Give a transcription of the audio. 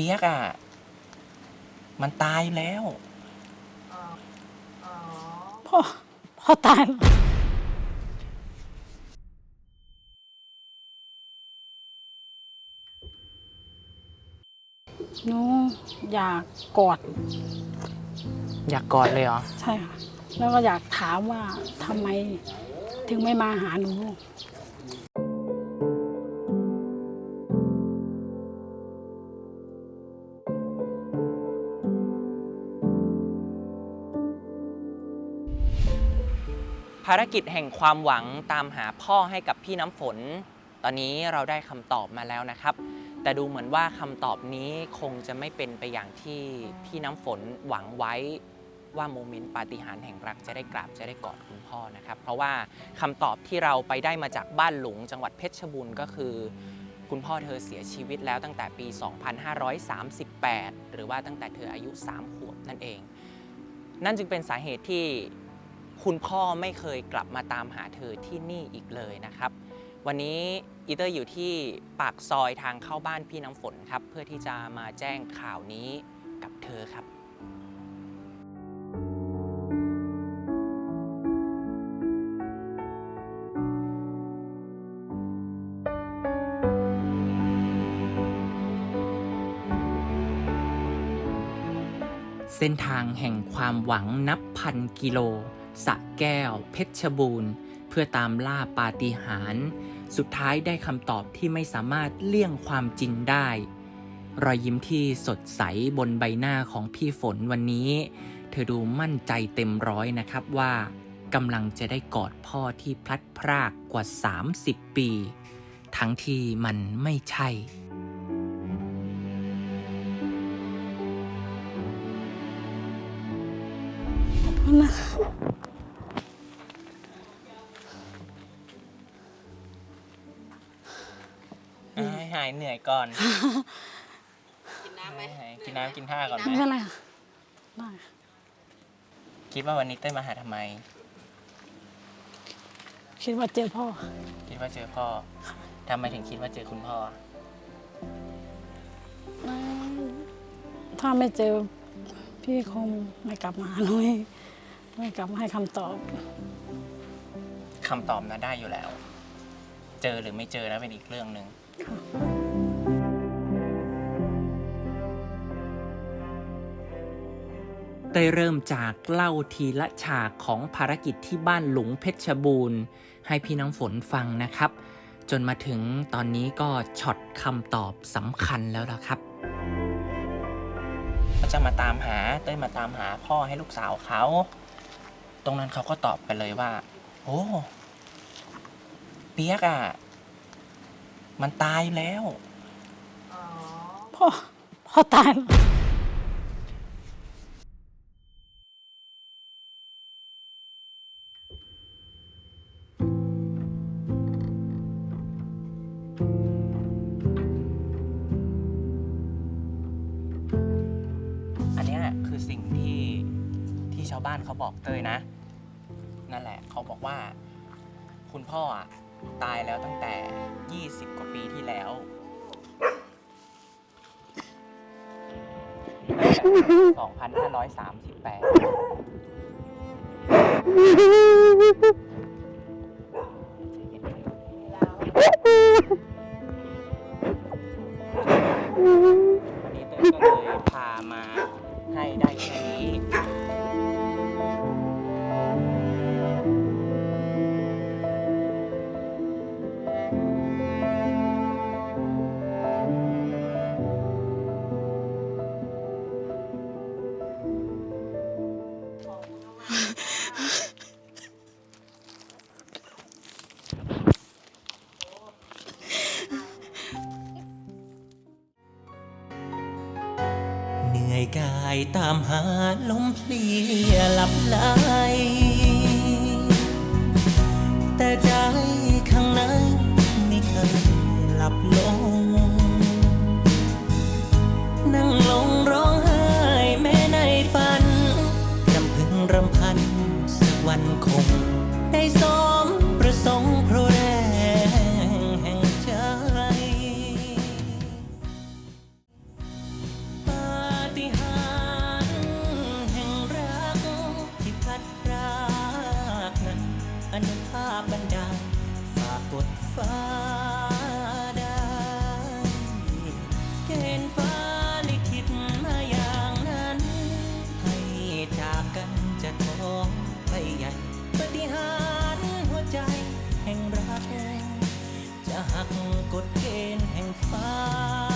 ปียกอะ มันตายแล้วพ่อพ่อตายแล้วหนูอยากกอด อยากกอดเลยเหรอ ใช่ค่ะ แล้วก็อยากถามว่าทำไมถึงไม่มาหาหนู ภารกิจแห่งความหวังตามหาพ่อให้กับพี่น้ำฝน ตอนนี้เราได้คำตอบมาแล้วนะครับ แต่ดูเหมือนว่าคำตอบนี้คงจะไม่เป็นไปอย่างที่พี่น้ำฝนหวังไว้ว่าโมเมนต์ปาฏิหาริย์แห่งรักจะได้กราบจะได้กอดคุณพ่อนะครับ เพราะว่าคำตอบที่เราไปได้มาจากบ้านหลุงจังหวัดเพชรบูรณ์ก็คือ คุณพ่อเธอเสียชีวิตแล้วตั้งแต่ปี 2538 หรือว่าตั้งแต่เธออายุ 3 ขวบนั่นเอง นั่นจึงเป็นสาเหตุที่ คุณพ่อไม่เคยกลับมาตามหาเธอที่นี่อีกเลยนะครับ วันนี้อีเตอร์อยู่ที่ปากซอยทางเข้าบ้านพี่น้ำฝนครับ เพื่อที่จะมาแจ้งข่าวนี้กับเธอครับเส้นทางแห่งความหวังนับพันกิโล สะแก้ว เพชรบูรณ์ เพื่อตามล่าปาฏิหาริย์สุดท้ายได้คำตอบที่ไม่สามารถเลี่ยงความจริงได้ รอยยิ้มที่สดใสบนใบหน้าของพี่ฝนวันนี้ เธอดูมั่นใจเต็มร้อยนะครับว่ากำลังจะได้กอดพ่อที่พลัดพรากกว่า 30 ปี ทั้งที่มันไม่ใช่ขอบคุณนะคะายเหนื่อยก่อน กินน้ำไหมให้หายกินน้ำกินท่าก่อนไม่ไหมเป็นไรค่ะได้ค่ะคิดว่าวันนี้เต้ยมาหาทำไม คิดว่าเจอพ่อ คิดว่าเจอพ่อทำไมถึงคิดว่าเจอคุณพ่อ ถ้าไม่เจอพี่คงไม่กลับมาหาหนูอีกไม่กลับมาให้คำตอบคำตอบนะได้อยู่แล้ว เจอหรือไม่เจอนะเป็นอีกเรื่องหนึ่ง ได้เริ่มจากเล่าทีละฉากของภารกิจที่บ้านหลุงเพชรบูรณ์ ให้พี่น้ำฝนฟังนะครับ จนมาถึงตอนนี้ก็ช็อตคำตอบสำคัญแล้วล่ะครับก็จะมาตามหาเต้ยมาตามหาพ่อให้ลูกสาวเขา ตรงนั้นเขาก็ตอบไปเลยว่า โอ้เปียกอะ มันตายแล้ว พ่อพ่อตาย ชาวบ้านเขาบอกเต้ยนะ นั่นแหละ เขาบอกว่า คุณพ่ออะตายแล้วตั้งแต่ 20 กว่าปีที่แล้ว2538 วันนี้เต้ยก็เลยพามาให้ได้แค่นี้ เหนื่อยกายตามหาลมเพลียหลับไหลแต่ใจ มันคง ได้สมประสงค์เพราะแรงแห่งใจปาฏิหาริย์แห่งรักที่พัดรากนั้นอนุภาพบันดาลฝากกดฟ้า กกฎเกณฑ์แห่งฟ้า